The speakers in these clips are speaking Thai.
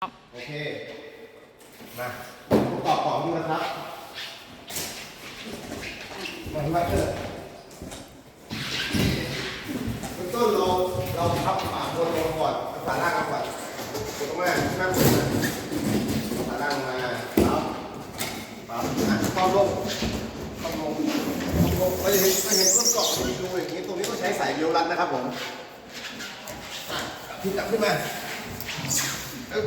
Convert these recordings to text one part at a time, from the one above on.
โอเค มาประกอบของดูนะครับมาที่วัดเถอะเบื้องต้นเราเราพับฝากบนลงก่อนเอาฝาล่างลงก่อนกดลงมานั่งบนมาฝาล่างมาปั๊บปั๊บอะความลงความลงความลงเราจะเห็นเราเห็นต้นเกาะมันดูอย่างนี้ ตรงนี้ต้องใช้สายเรียวรัดนะครับผมอะทิ้งกลับขึ้นมาอึ๊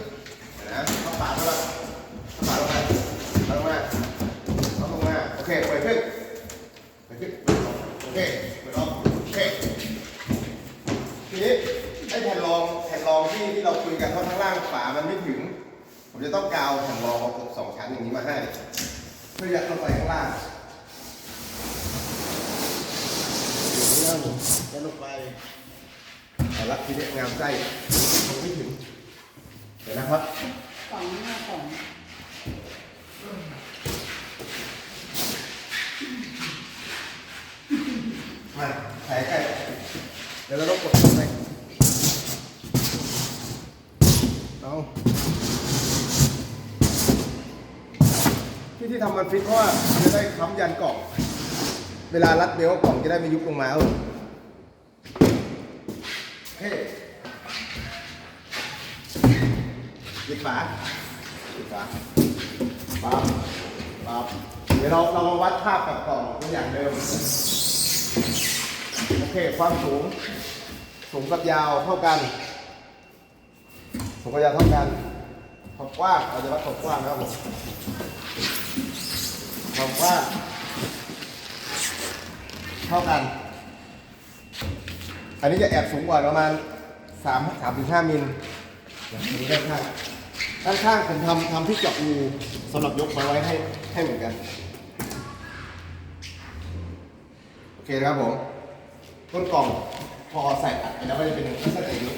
เคปล่อยขึ้นปลอยขึ้นโอเคปลอยอกโอเคทีนี้ไอ้แผ่นรองแผ่นรองที่ที่เราคุยกันว่าข้างล่างฝามันไม่ถึง ผมจะต้องกาวแผ่นรองมาสองชั้นอย่างนี้มาให้เพื่อยัดลงไปข้างล่างอย่างนี้นะผมยัดลงไปเอาละทีนี้งามไส้มันไม่ถึงเดี๋ยวนะครับ สองหน้าสอง มาถ่ายใกล้เดี๋ยวเราต้องกดไปเอาที่ที่ทำมันฟิตเพราะว่าจะได้ค้ำยันกล่อง เวลารัดเบลกล่องจะได้ไม่ยุบลงมาเอาเฮ้ปิดฝาปิดฝาปั๊บปั๊บเดี๋ยวเราเรามาวัดภาพกับกล่องตัวอย่างเดิม โอเค ความสูง สูงกับยาวเท่ากัน สูงกับยาวเท่ากันความกว้างเราจะวัดความกว้างครับผมความกว้างเท่ากัน อันนี้จะแอบสูงกว่าประมาณ3 3ถึง5มิลอย่างนี้ด้านข้างด้านข้างผมทำทำที่เจาะรูสำหรับยกมาไว้ให้ให้เหมือนกัน โอเคนะครับผม ต้นกล่องพอใส่อัดไปแล้วก็จะเป็นลักษณะอย่างนี้